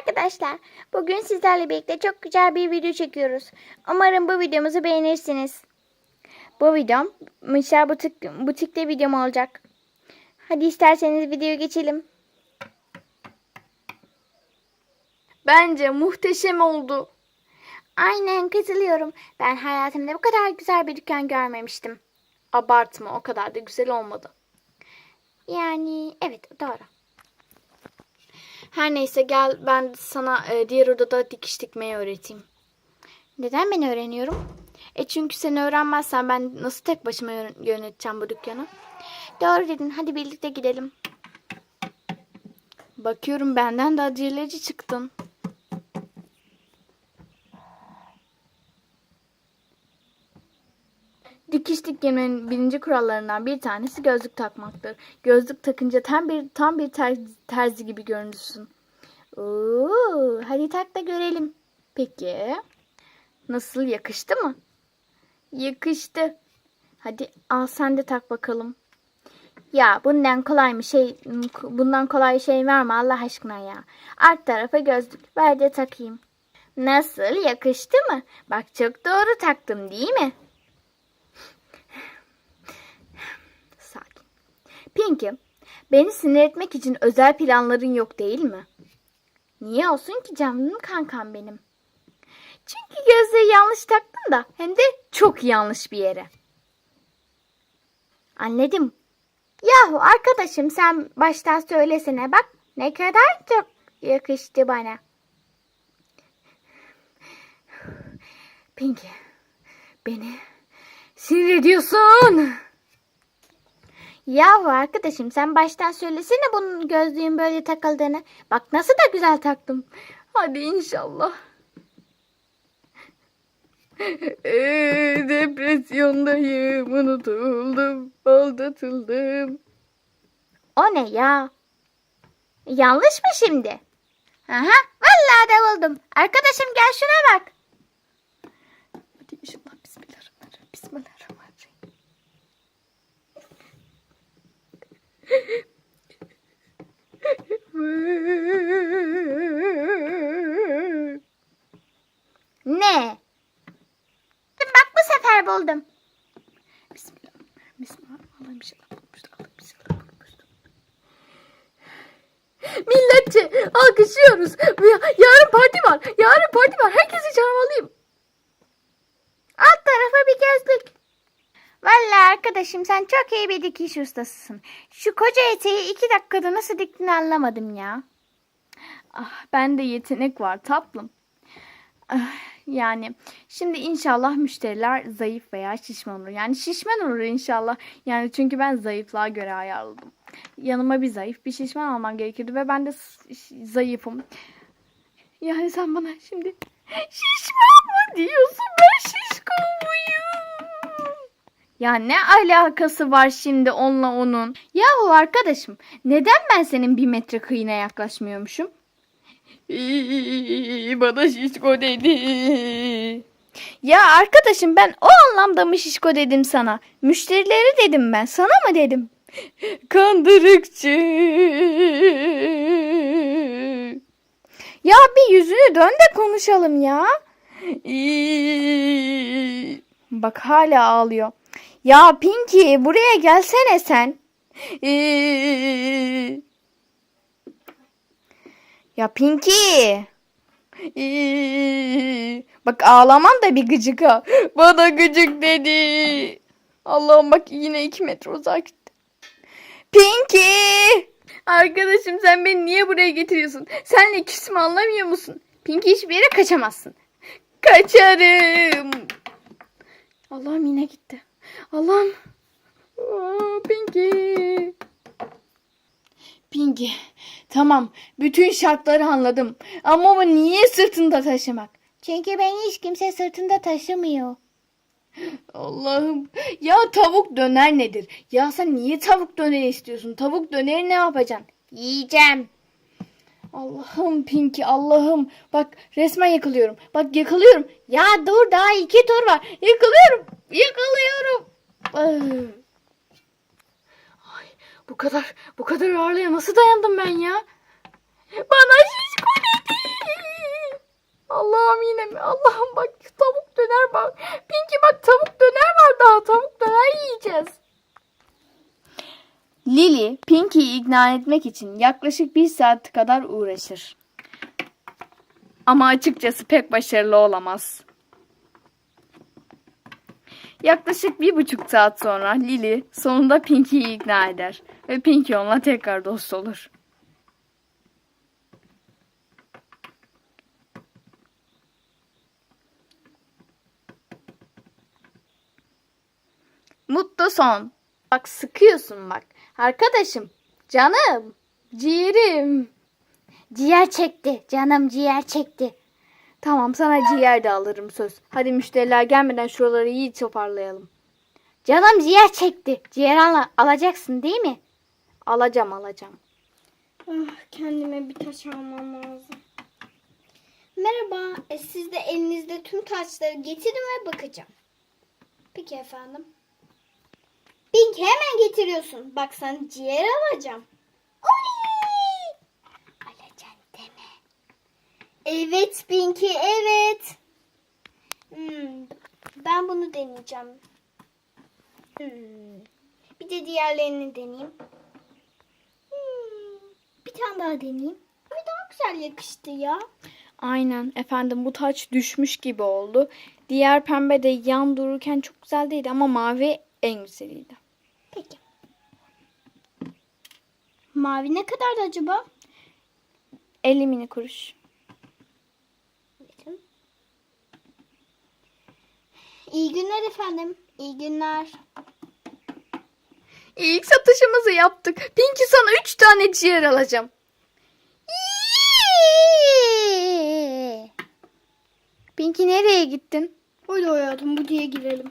arkadaşlar. Bugün sizlerle birlikte çok güzel bir video çekiyoruz. Umarım bu videomuzu beğenirsiniz. Bu videom Mişer Butik, Butik'te videom olacak. Hadi isterseniz videoya geçelim. Bence muhteşem oldu. Aynen katılıyorum. Ben hayatımda bu kadar güzel bir dükkan görmemiştim. Abartma o kadar da güzel olmadı. Yani evet doğru. Her neyse gel ben sana e, diğer odada dikiş dikmeyi öğreteyim. Neden ben öğreniyorum? E çünkü sen öğrenmezsen ben nasıl tek başıma yön- yöneteceğim bu dükkanı? Doğru dedin. Hadi birlikte gidelim. Bakıyorum benden de aceleci çıktın. Dikiş dikmenin birinci kurallarından bir tanesi gözlük takmaktır. Gözlük takınca tam bir tam bir ter- terzi gibi görünürsün. Oo, hadi tak da görelim. Peki. Nasıl yakıştı mı? Yakıştı. Hadi al sen de tak bakalım. Ya bundan kolay mı şey bundan kolay şey var mı Allah aşkına ya. Alt tarafa gözlük ver de takayım. Nasıl yakıştı mı? Bak çok doğru taktım değil mi? Pinky, beni sinir etmek için özel planların yok değil mi? Niye olsun ki canım kankam benim? Çünkü gözleri yanlış taktın da hem de çok yanlış bir yere. Anladım. Yahu arkadaşım sen baştan söylesene bak ne kadar çok yakıştı bana. Pinky beni sinir ediyorsun. Yahu arkadaşım sen baştan söylesene bunun gözlüğün böyle takıldığını. Bak nasıl da güzel taktım. Hadi inşallah. Ee, depresyondayım, unutuldum, aldatıldım. O ne ya? Yanlış mı şimdi? Aha, vallahi de buldum. Arkadaşım gel şuna bak. Hadi inşallah bismillahirrahmanirrahim. Bismillahirrahmanirrahim. Ne? Bak bu sefer buldum. Bismillah. Bismillah. Allah'ım inşallah bulmuştur. Allah'ım inşallah bulmuştur. Milletçe alkışlıyoruz. Ya- Yarın parti var. Yarın parti var. Herkesi çağırmalıyım. Alt tarafa bir gözlük. Vallahi arkadaşım sen çok iyi bir dikiş ustasısın. Şu koca eteği iki dakikada nasıl diktiğini anlamadım ya. Ah, bende yetenek var tatlım. Ah, Yani şimdi inşallah müşteriler zayıf veya şişman olur. Yani şişman olur inşallah. Yani çünkü ben zayıflığa göre ayarladım. Yanıma bir zayıf bir şişman almam gerekirdi ve ben de zayıfım. Yani sen bana şimdi şişman mı diyorsun ben şişko muyum? Ya ne alakası var şimdi onunla onun? Yahu arkadaşım neden ben senin bir metre kıyına yaklaşmıyormuşum? Bana şişko dedi. Ya arkadaşım ben o anlamda mı şişko dedim sana? Müşterileri dedim ben. Sana mı dedim? Kandırıkçı. Ya bir yüzünü dön de konuşalım ya. Bak hala ağlıyor. Ya Pinky buraya gelsene sen. Ya Pinky. Ee, Bak ağlaman da bir gıcık ha. Bana gıcık dedi. Allah'ım bak yine iki metre uzağa gitti. Pinky. Arkadaşım sen beni niye buraya getiriyorsun? Senle küsümü anlamıyor musun? Pinky hiçbir yere kaçamazsın. Kaçarım. Allah'ım yine gitti. Allah'ım. Pinky. Pinky. Tamam. Bütün şartları anladım. Ama bu niye sırtında taşımak? Çünkü beni hiç kimse sırtında taşımıyor. Allah'ım. Ya tavuk döner nedir? Ya sen niye tavuk döner istiyorsun? Tavuk döneri ne yapacaksın? Yiyeceğim. Allah'ım Pinky Allah'ım. Bak resmen yakılıyorum. Bak yakalıyorum. Ya dur daha iki tur var. Yakalıyorum. Yakalıyorum. Ay, bu kadar bu kadar ağırlığa nasıl dayandım ben ya? Bana şişko dedi. Allah'ım yine mi? Allah'ım bak tavuk döner bak. Pinki bak tavuk döner var daha. Tavuk döner yiyeceğiz. Lily, Pinky'yi ikna etmek için yaklaşık bir saat kadar uğraşır. Ama açıkçası pek başarılı olamaz. Yaklaşık bir buçuk saat sonra Lily sonunda Pinky'yi ikna eder ve Pinky onunla tekrar dost olur. Mutlu son. Bak sıkıyorsun bak. Arkadaşım, canım, ciğerim. Ciğer çekti. Canım ciğer çekti. Tamam sana ciğer de alırım söz. Hadi müşteriler gelmeden şuraları iyi toparlayalım. Canım ciğer çekti. Ciğer al alacaksın değil mi? Alacağım alacağım. Ah, kendime bir taş almam lazım. Merhaba, e, siz de elinizde tüm taşları getirin ve bakacağım. Peki efendim. Pink hemen getiriyorsun. Bak sana ciğer alacağım. Oley! Alacaksın deme. Evet Pinky, evet. Hmm, ben bunu deneyeceğim. Hmm, bir de diğerlerini deneyeyim. Hmm, bir tane daha deneyeyim. Ay daha güzel yakıştı ya. Aynen efendim bu taç düşmüş gibi oldu. Diğer pembe de yan dururken çok güzel değildi ama mavi en güzeliydi. Peki. Mavi ne kadardı acaba? 50 mini kuruş. Verin. İyi günler efendim. İyi günler. İlk satışımızı yaptık. Pinky sana 3 tane ciğer alacağım. Pinky nereye gittin? Hadi hayatım bu diye girelim.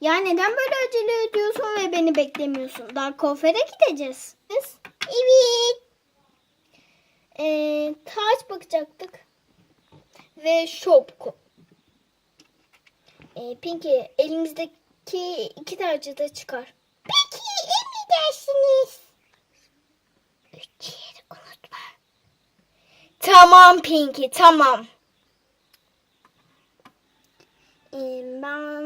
Ya neden böyle acele ediyorsun ve beni beklemiyorsun? Daha kuaföre gideceğiz. Biz? Evet. Ee, taç bakacaktık. Ve şopku. Ee, Pinky elimizdeki iki tacı da çıkar. Peki emredersiniz. Üç yeri unutma. Tamam Pinky tamam. Ee, ben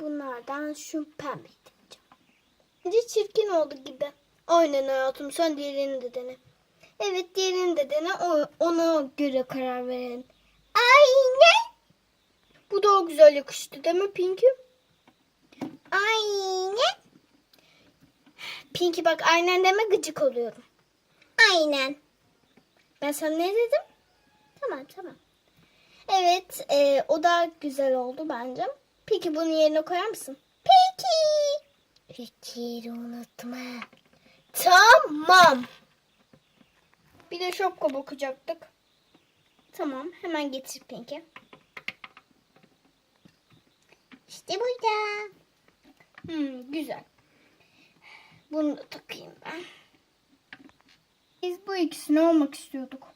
bunlardan şu pembe deneyeceğim. Bence çirkin oldu gibi. Aynen hayatım sen diğerini de dene. Evet diğerini de dene ona göre karar verelim. Bu daha güzel yakıştı değil mi Pinky? Aynen. Pinky bak aynen deme gıcık oluyorum. Aynen. Ben sana ne dedim? Tamam tamam. Evet, e, o da güzel oldu bence. Peki bunu yerine koyar mısın? Peki. Fikir unutma. Tamam. Bir de şapka bakacaktık. Tamam, hemen getir Pinky. İşte burada. Hmm, güzel. Bunu da takayım ben. Biz bu ikisini olmak istiyorduk.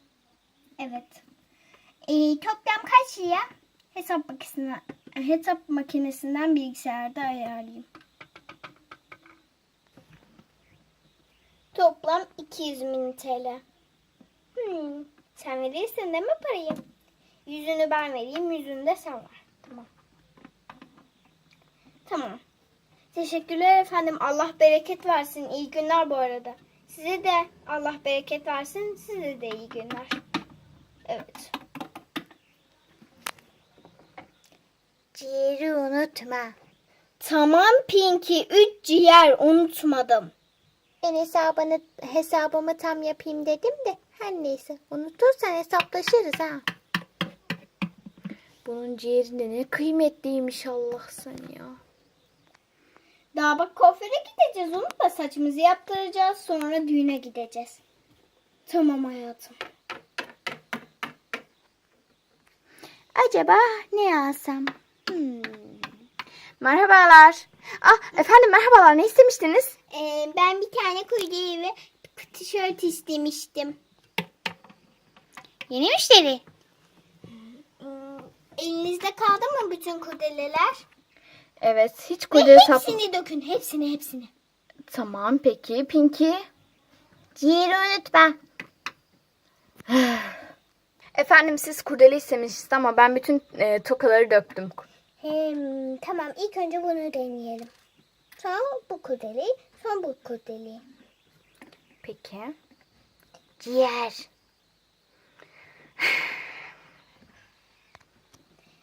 Evet. Ee, toplam kaç lira? Hesap makinesinden, hesap makinesinden bilgisayarda ayarlayayım. Toplam 200 bin TL. Hmm, sen verirsin değil mi parayı? Yüzünü ben vereyim, yüzünü de sen ver. Tamam. Teşekkürler efendim. Allah bereket versin. İyi günler bu arada. Size de Allah bereket versin. Size de iyi günler. Evet. Ciğeri unutma. Tamam Pinky. Üç ciğer unutmadım. Ben hesabını hesabımı tam yapayım dedim de her neyse unutursan hesaplaşırız ha. Bunun ciğeri de ne kıymetliymiş Allah sen ya. Daha bak kuaföre gideceğiz. Unutma saçımızı yaptıracağız. Sonra düğüne gideceğiz. Tamam hayatım. Acaba ne alsam? Hmm. Merhabalar. Ah efendim merhabalar ne istemiştiniz? Ee, ben bir tane kurdele ve tişört istemiştim. Yeni müşteri. Hmm, Elinizde kaldı mı bütün kurdeleler? Evet hiç Ve kudret sap... hepsini dökün. Hepsini hepsini. Tamam peki Pinky. Ciğeri unutma. Efendim siz kurdele istemişsiniz ama ben bütün e, tokaları döktüm. Hem, tamam ilk önce bunu deneyelim. Sonra bu kurdeleyi, sonra bu kurdeleyi. Peki. Ciğer.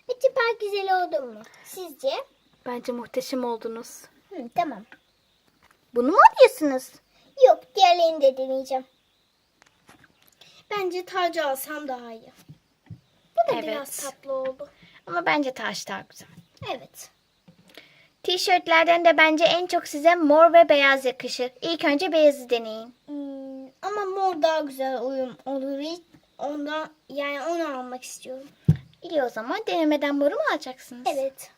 Acaba güzel oldu mu? Sizce? Bence muhteşem oldunuz. Hı, tamam. Bunu mu arıyorsunuz? Yok diğerlerini de deneyeceğim. Bence tacı alsam daha iyi. Bu da Evet. biraz tatlı oldu. Ama bence taş daha güzel. Evet. Tişörtlerden de bence en çok size mor ve beyaz yakışır. İlk önce beyazı deneyin. Hmm, ama mor daha güzel uyum olur. Ondan yani onu almak istiyorum. İyi o zaman denemeden moru mu alacaksınız? Evet.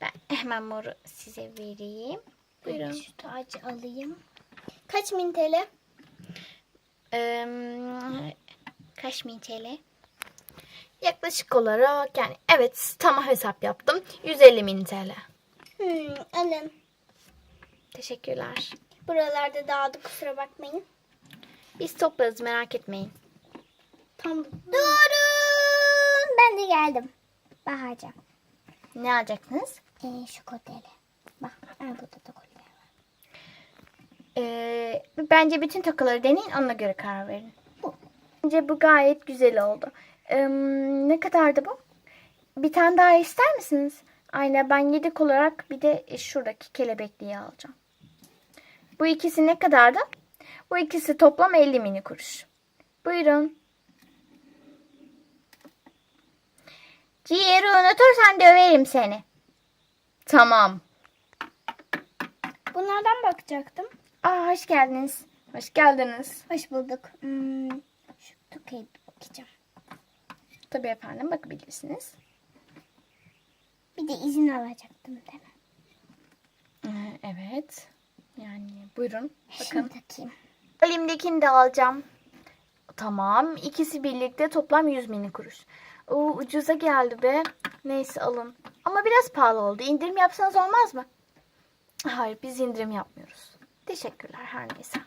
Ben hemen moru size vereyim. Buyurun. Şu tacı alayım. Kaç bin TL? Ee, kaç bin TL? Yaklaşık olarak yani evet tamam hesap yaptım. 150 bin TL. Hmm, alın. Teşekkürler. Buralarda dağıldı kusura bakmayın. Biz toplarız merak etmeyin. Tam Durun. Ben de geldim. Bahar'cığım. Ne alacaksınız? Ee, şu kodeli. Bak aa, burada da kolye var. Ee, bence bütün takıları deneyin ona göre karar verin. Bu. Bence bu gayet güzel oldu. Ee, ne kadardı bu? Bir tane daha ister misiniz? Aynen ben yedek olarak bir de şuradaki kelebekliği alacağım. Bu ikisi ne kadardı? Bu ikisi toplam 50 mini kuruş. Buyurun. Ciğeri unutursan döverim seni. Tamam. Bunlardan bakacaktım. Aa, hoş geldiniz. Hoş geldiniz. Hoş bulduk. Hmm, şu Tokay'a bakacağım. Tabii efendim bakabilirsiniz. Bir de izin alacaktım değil mi? Ee, Evet. Yani buyurun. Bakın. takayım. Elimdekini de alacağım. Tamam. ikisi birlikte toplam 100 mini kuruş. Oo, ucuza geldi be. Neyse alın. Ama biraz pahalı oldu. İndirim yapsanız olmaz mı? Hayır biz indirim yapmıyoruz. Teşekkürler her neyse.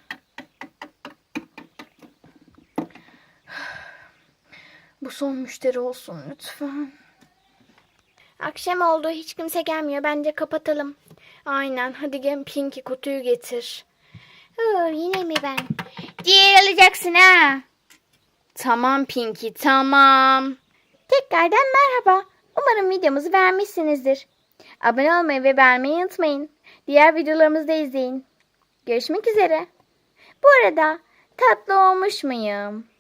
Bu son müşteri olsun lütfen. Akşam oldu. Hiç kimse gelmiyor. Bence kapatalım. Aynen. Hadi gel Pinky kutuyu getir. Oo, yine mi ben? Diğer alacaksın ha. Tamam Pinky tamam. Tekrardan merhaba. Umarım videomuzu beğenmişsinizdir. Abone olmayı ve beğenmeyi unutmayın. Diğer videolarımızı da izleyin. Görüşmek üzere. Bu arada tatlı olmuş muyum?